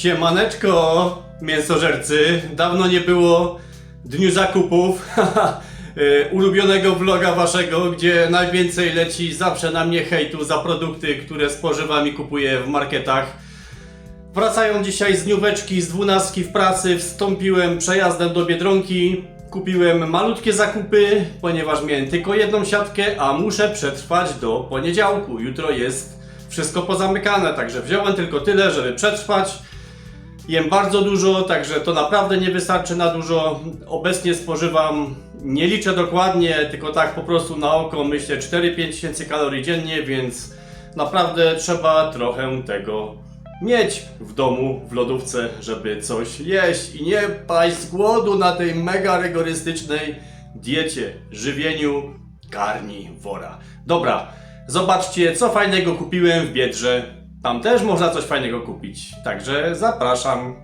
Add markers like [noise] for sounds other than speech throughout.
Siemaneczko, mięsożercy. Dawno nie było dniu zakupów. Y, [laughs] Ulubionego vloga waszego, gdzie najwięcej leci zawsze na mnie hejtu za produkty, które spożywam i kupuję w marketach. Wracają dzisiaj z dnióweczki, z dwunastki w pracy. Wstąpiłem przejazdem do Biedronki. Kupiłem malutkie zakupy, ponieważ miałem tylko jedną siatkę, a muszę przetrwać do poniedziałku. Jutro jest wszystko pozamykane, także wziąłem tylko tyle, żeby przetrwać. Jem bardzo dużo, także to naprawdę nie wystarczy na dużo. Obecnie spożywam, nie liczę dokładnie, tylko tak po prostu na oko myślę 4-5 tysięcy kalorii dziennie, więc naprawdę trzeba trochę tego mieć w domu, w lodówce, żeby coś jeść i nie paść z głodu na tej mega rygorystycznej diecie, żywieniu karniwora. Dobra, zobaczcie co fajnego kupiłem w Biedrze. Tam też można coś fajnego kupić, także zapraszam.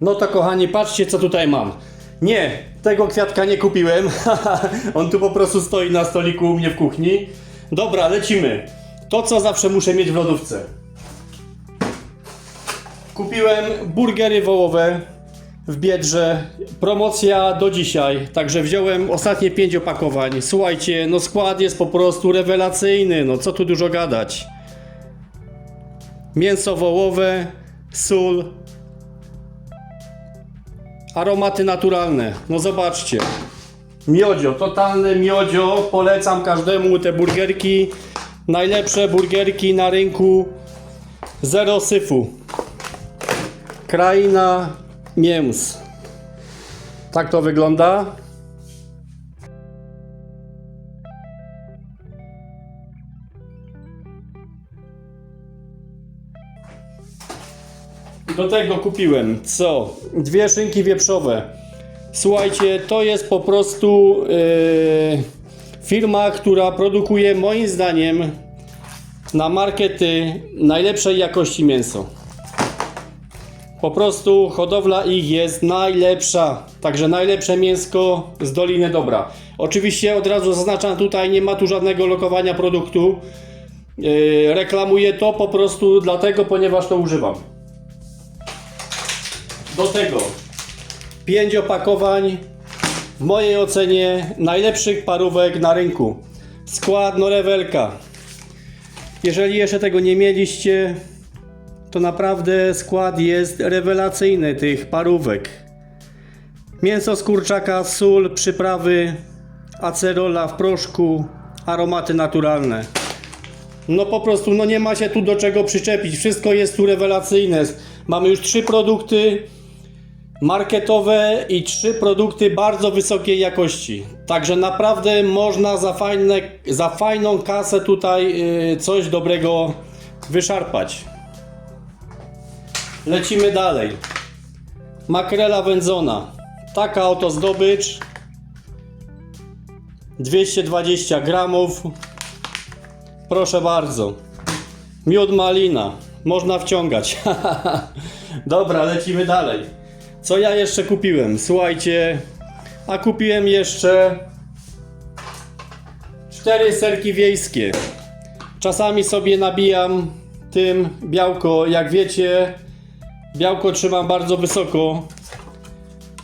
No to kochani, patrzcie co tutaj mam. Nie, tego kwiatka nie kupiłem. [laughs] On tu po prostu stoi na stoliku u mnie w kuchni. Dobra, lecimy. To co zawsze muszę mieć w lodówce. Kupiłem burgery wołowe w Biedrze. Promocja do dzisiaj. Także wziąłem ostatnie 5 opakowań. Słuchajcie, no skład jest po prostu rewelacyjny. No co tu dużo gadać. Mięso wołowe, sól, aromaty naturalne. No zobaczcie. Miodzio, totalny miodzio. Polecam każdemu te burgerki. Najlepsze burgerki na rynku. Zero syfu. Kraina mięs. Tak to wygląda. Do tego kupiłem co? Dwie szynki wieprzowe. Słuchajcie, to jest po prostu yy, firma, która produkuje moim zdaniem na markety najlepszej jakości mięso. Po prostu hodowla ich jest najlepsza. Także najlepsze mięsko z Doliny Dobra. Oczywiście od razu zaznaczam tutaj, nie ma tu żadnego lokowania produktu. Yy, reklamuję to po prostu dlatego, ponieważ to używam. Do tego 5 opakowań w mojej ocenie najlepszych parówek na rynku. Skład Norewelka. Jeżeli jeszcze tego nie mieliście, to naprawdę skład jest rewelacyjny tych parówek. Mięso z kurczaka, sól, przyprawy, acerola w proszku, aromaty naturalne. No po prostu no nie ma się tu do czego przyczepić. Wszystko jest tu rewelacyjne. Mamy już trzy produkty marketowe i trzy produkty bardzo wysokiej jakości. Także naprawdę można za, fajne, za fajną kasę tutaj yy, coś dobrego wyszarpać. Lecimy dalej. Makrela wędzona. Taka oto zdobycz. 220 gramów. Proszę bardzo. Miód malina. Można wciągać. [laughs] Dobra, lecimy dalej. Co ja jeszcze kupiłem? Słuchajcie, a kupiłem jeszcze cztery serki wiejskie. Czasami sobie nabijam tym białko, jak wiecie, białko trzymam bardzo wysoko.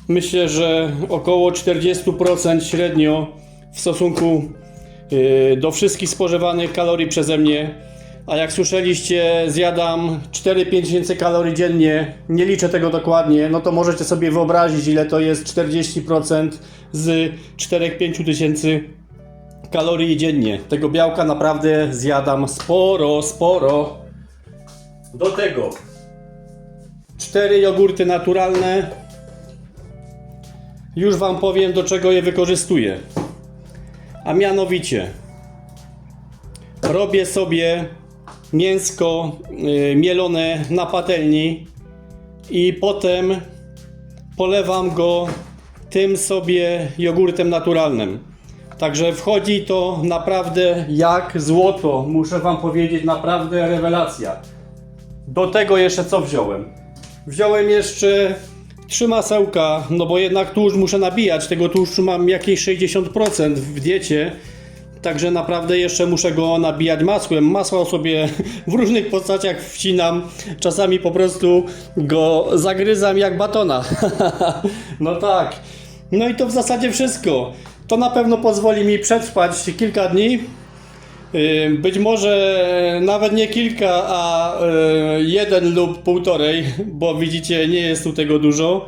Myślę, że około 40% średnio w stosunku yy, do wszystkich spożywanych kalorii przeze mnie. A jak słyszeliście, zjadam 4-5 tysięcy kalorii dziennie. Nie liczę tego dokładnie, no to możecie sobie wyobrazić, ile to jest 40% z 4-5 tysięcy kalorii dziennie. Tego białka naprawdę zjadam sporo, sporo. Do tego cztery jogurty naturalne. Już Wam powiem, do czego je wykorzystuję. A mianowicie robię sobie mięsko y, mielone na patelni i potem polewam go tym sobie jogurtem naturalnym. Także wchodzi to naprawdę jak złoto. Muszę Wam powiedzieć, naprawdę rewelacja. Do tego jeszcze co wziąłem? Wziąłem jeszcze trzy masełka, no bo jednak tłuszcz muszę nabijać. Tego tłuszczu mam jakieś 60% w diecie. Także naprawdę jeszcze muszę go nabijać masłem. Masło sobie [laughs] w różnych postaciach wcinam. Czasami po prostu go zagryzam jak batona. [laughs] no tak. No i to w zasadzie wszystko. To na pewno pozwoli mi przetrwać kilka dni. Yy, Być może nawet nie kilka, a yy, jeden lub półtorej, bo widzicie, nie jest tu tego dużo.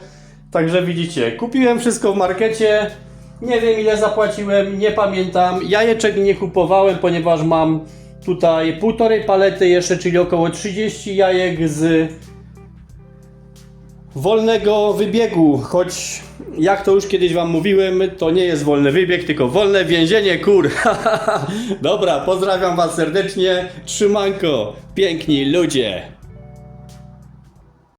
Także widzicie, kupiłem wszystko w markecie. Nie wiem ile zapłaciłem, nie pamiętam. Jajeczek nie kupowałem, ponieważ mam tutaj półtorej palety jeszcze, czyli około 30 jajek z wolnego wybiegu, choć jak to już kiedyś wam mówiłem, to nie jest wolny wybieg, tylko wolne więzienie kur. [laughs] Dobra, pozdrawiam was serdecznie, trzymanko, piękni ludzie.